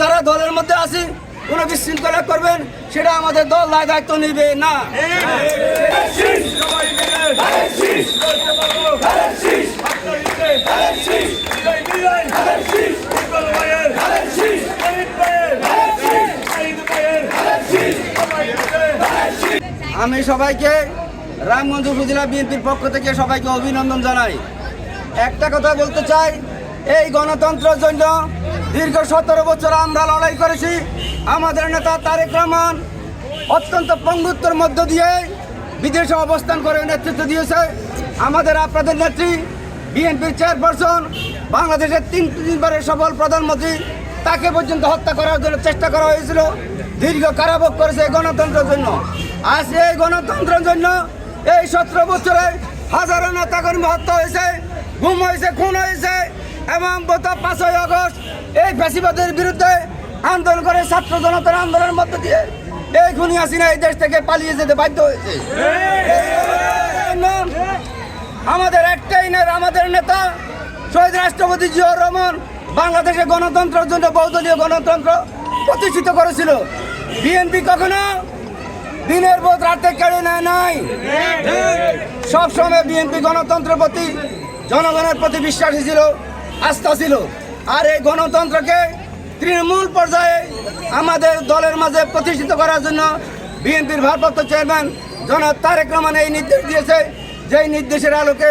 যারা দলের মধ্যে আছি, কোনো বিশৃঙ্খলা করবেন, সেটা আমাদের দল দায় দায়িত্ব নিবে, না। আমি সবাইকে রামগঞ্জ উপজেলা বিএনপির পক্ষ থেকে সবাইকে অভিনন্দন জানাই। একটা কথা বলতে চাই, এই গণতন্ত্রের জন্য দীর্ঘ সতেরো বছর আমরা লড়াই করেছি। আমাদের নেতা তারেক রহমান অত্যন্ত পঙ্গুত্বর মধ্য দিয়ে বিদেশে অবস্থান করে নেতৃত্ব দিয়েছে। আমাদের আপনাদের নেত্রী, বিএনপির চেয়ারপারসন, বাংলাদেশের তিন তিনবারের সফল প্রধানমন্ত্রী, তাকে পর্যন্ত হত্যা করার জন্য চেষ্টা করা হয়েছিল। দীর্ঘ কারাভোগ করেছে এই গণতন্ত্রের জন্য। আজ এই গণতন্ত্রের জন্য এই সতেরো বছরে হাজারো নেতাকর্মী হত্যা হয়েছে, গুম হয়েছে, খুন হয়েছে। এবং গত পাঁচই আগস্ট এই ফ্যাসিবাদের বিরুদ্ধে আন্দোলন করে ছাত্র জনতার আন্দোলনের মধ্য দিয়ে এই খুনি হাসিনা এই দেশ থেকে পালিয়ে যেতে বাধ্য হয়েছে। আমাদের একটাই আমাদের নেতা শহীদ রাষ্ট্রপতি জিয়াউর রহমান বাংলাদেশে গণতন্ত্রের জন্য বহুদলীয় গণতন্ত্র প্রতিষ্ঠিত করেছিল। বিএনপি কখনো দিনের বোধ রাতে কেড়ে নেয় নাই। সবসময় বিএনপি গণতন্ত্রের প্রতি, জনগণের প্রতি বিশ্বাসী ছিল। আস্থা ছিল। আর এই গণতন্ত্রকে তৃণমূল পর্যায়ে আমাদের দলের মাঝে প্রতিষ্ঠিত করার জন্য বিএনপির ভারপ্রাপ্ত চেয়ারম্যান জনাব তারেক রহমান এই নির্দেশ দিয়েছে। যেই নির্দেশের আলোকে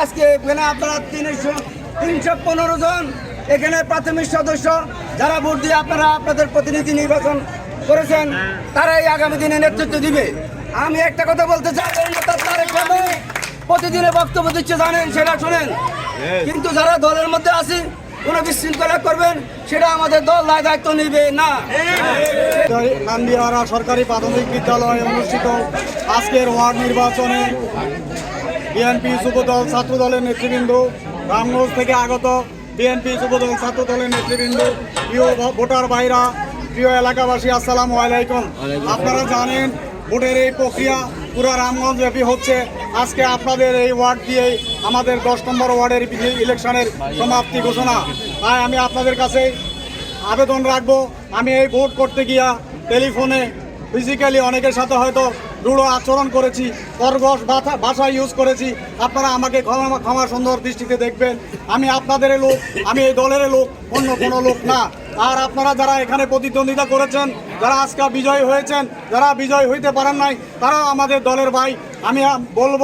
আজকে এখানে আপনারা তিনশো তিনশো পনেরো জন এখানে প্রাথমিক সদস্য যারা ভোট দিয়ে আপনারা আপনাদের প্রতিনিধি নির্বাচন করেছেন, তারাই আগামী দিনে নেতৃত্ব দিবে। আমি একটা কথা বলতে চাই প্রতিদিনের বক্তব্য দিচ্ছে, জানেন সেটা শুনেন। কিন্তু যারা দলের মধ্যে আছি কোনো বিশৃঙ্খলা করবেন সেটা আমাদের দল দায় দায়িত্ব নিবে না। কান্দিহারা সরকারি প্রাথমিক বিদ্যালয়ে অনুষ্ঠিত আজকের ওয়ার্ড নির্বাচনে বিএনপি যুবদল ছাত্র দলের নেতৃবৃন্দ রামগঞ্জ থেকে আগত বিএনপি যুবদল ছাত্র দলের নেতৃবৃন্দ প্রিয় ভোটার ভাইরা প্রিয় এলাকাবাসী আসসালামু আলাইকুম আপনারা জানেন ভোটের এই প্রক্রিয়া পুরো রামগঞ্জ ব্যাপী হচ্ছে। আজকে আপনাদের এই ওয়ার্ড দিয়ে আমাদের দশ নম্বর ওয়ার্ডের ইলেকশনের সমাপ্তি ঘোষণা। তাই আমি আপনাদের কাছে আবেদন রাখব, আমি এই ভোট করতে গিয়া টেলিফোনে ফিজিক্যালি অনেকের সাথে হয়তো রূঢ় আচরণ করেছি কর্গস ভাষা ইউজ করেছি। আপনারা আমাকে ক্ষমা ক্ষমা সুন্দর দৃষ্টিতে দেখবেন। আমি আপনাদের লোক, আমি এই দলের লোক, অন্য কোনো লোক না। আর আপনারা যারা এখানে প্রতিদ্বন্দ্বিতা করেছেন, যারা আজকে বিজয় হয়েছেন, যারা বিজয় হইতে পারেন নাই, তারাও আমাদের দলের ভাই। আমি বলব,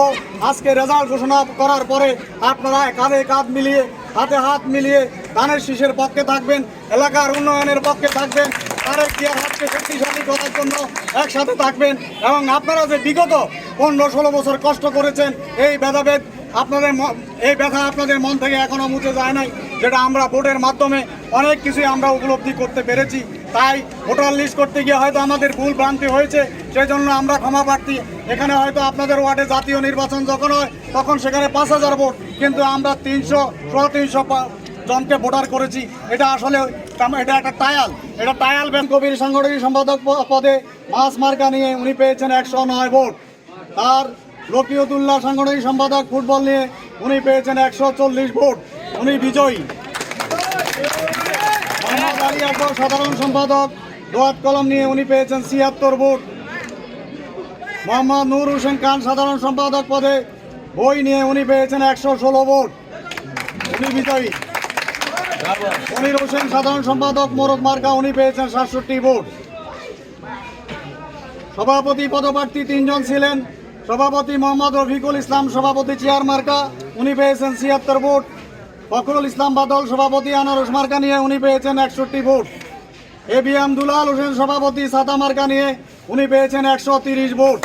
আজকে রেজাল্ট ঘোষণা করার পরে আপনারা কাঁধে কাঁধ মিলিয়ে, হাতে হাত মিলিয়ে ধানের শীষের পক্ষে থাকবেন, এলাকার উন্নয়নের পক্ষে থাকবেন, তারেক জিয়ার হাতকে শক্তিশালী করার জন্য একসাথে থাকবেন এবং আপনারা যে বিগত পনেরো ষোলো বছর কষ্ট করেছেন, এই ভেদাভেদ আপনাদের এই ব্যথা আপনাদের মন থেকে এখনও মুছে যায় নাই। যেটা আমরা ভোটের মাধ্যমে অনেক কিছুই আমরা উপলব্ধি করতে পেরেছি। তাই ভোটার লিস্ট করতে গিয়ে হয়তো আমাদের ভুল ভ্রান্তি হয়েছে সেই জন্য আমরা ক্ষমা প্রার্থী। এখানে হয়তো আপনাদের ওয়ার্ডে জাতীয় নির্বাচন যখন হয়, তখন সেখানে পাঁচ হাজার ভোট, কিন্তু আমরা তিনশো, সোয়া তিনশো জনকে ভোটার করেছি। এটা আসলে এটা একটা টায়াল এটা টায়াল ব্যাংক কবির সাংগঠনিক সম্পাদক পদে মাস মার্কা নিয়ে উনি পেয়েছেন একশো নয় ভোট। তার রকিয়তুল্লাহ সাংগঠনিক সম্পাদক ফুটবল নিয়ে উনি পেয়েছেন একশো চল্লিশ ভোট। উনি বিজয়ী। মোহাম্মদ আলী আকবর, সাধারণ সম্পাদক। দোয়াত কলম নিয়ে উনি পেয়েছেন ছিয়াত্তর ভোট। মোহাম্মদ নূর হোসেন খান, সাধারণ সম্পাদক পদে বই নিয়ে উনি পেয়েছেন একশো ষোলো ভোট। উনি বিজয়ী। মনির হোসেন, সাধারণ সম্পাদক। মোরদ মার্কা, উনি পেয়েছেন সাতষট্টি ভোট। সভাপতি পদপ্রার্থী তিনজন ছিলেন। সভাপতি মোহাম্মদ রফিকুল ইসলাম, সভাপতি চেয়ার মার্কা, উনি পেয়েছেন ছিয়াত্তর ভোট। ফখরুল ইসলাম বাদল সভাপতি আনারস মার্কা নিয়ে উনি পেয়েছেন একষট্টি vote. A B M Dulal Hossain সভাপতি সাদা মার্কা নিয়ে উনি পেয়েছেন একশো ভোট।